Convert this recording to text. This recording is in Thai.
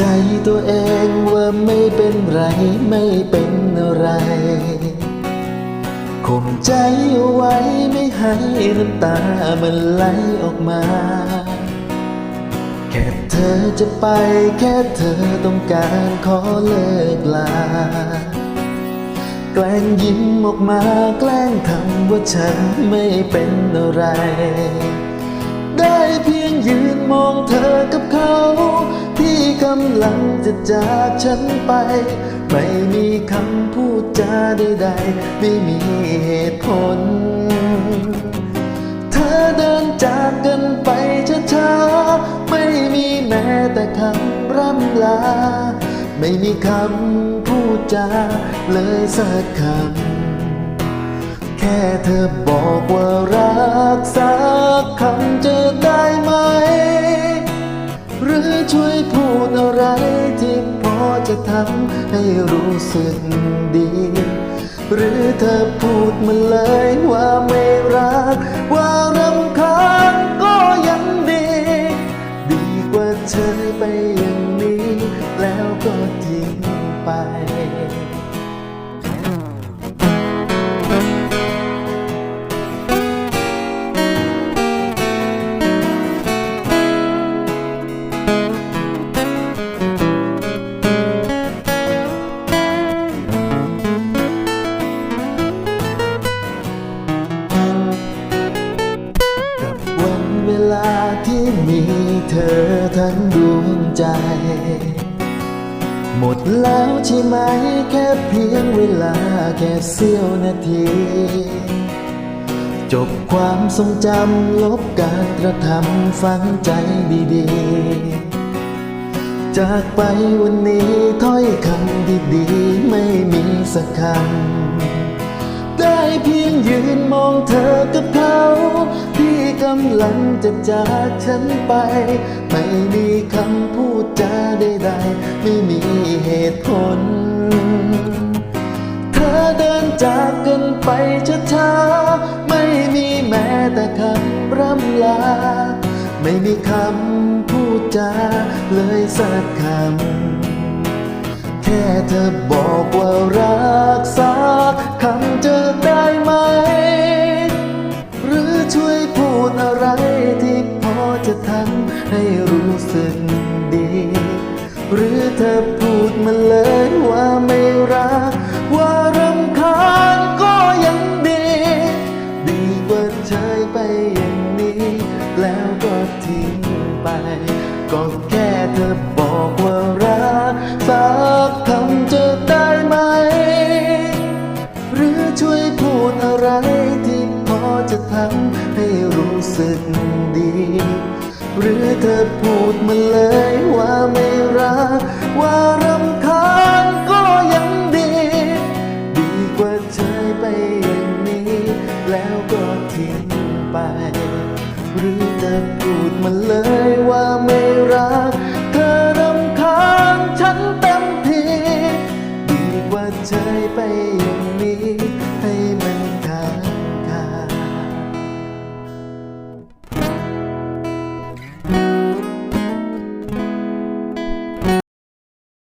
จตัวเองว่าไม่เป็นไรไม่เป็นอะไร ข่มใจเอาไว้ไม่ให้น้ำตามันไหลออกมา แค่เธอจะไปแค่เธอต้องการขอเลิกลา แกล้งยิ้มออกมาแกล้งทำว่าฉันไม่เป็นอะไร ได้เพียงยืนมองเธอกับเขา กำลังจะจากฉันไป ไม่มีคำพูดจาใดๆ ไม่มีเหตุผล เธอเดินจากกันไปช้าๆไม่มีแม้แต่คำร่ำลา ไม่มีคำพูดจาเลยสักคำ แค่เธอบอกว่ารัก จะทำให้รู้สึกดี หรือเธอพูดมาเลยว่าไม่รัก ว่ารำคาญก็ยังดี ดีกว่าเธอไปอย่างนี้ แล้วก็ทิ้งไป มีเธอทั้งดวงใจ หมดแล้วใช่ไหมแค่เพียงเวลาแค่เสี้ยวนาที จบความทรงจำลบการกระทำฝังใจดีๆ จากไปวันนี้ถ้อยคำดีๆ ไม่มีสักคำ ได้เพียงยืนมองเธอกับเขา ลังจะจากฉันไป ไม่มีคำพูดจาใดๆ ไม่มีเหตุผล เธอเดินจากกันไปช้าๆไม่มีแม้แต่คำร่ำลา ไม่มีคำพูดจาเลยสักคำ แค่เธอบอกว่ารักสักคำจะได้ไหม หรือช่วยพู ดอะไรที่พอจะทำให้รู้สึกดี หรือเธอพูดมาเลยว่าไม่รัก ว่ารำคาญก็ยังดี ดีกว่าใฉยไป สึกดี หรือเธอพูดมาเลยว่าไม่รัก ว่ารำคาญก็ยังดี ดีกว่าเฉยไปอย่างนี้ แล้วก็ทิ้งไป หรือเธอพูดมาเลยว่าไม่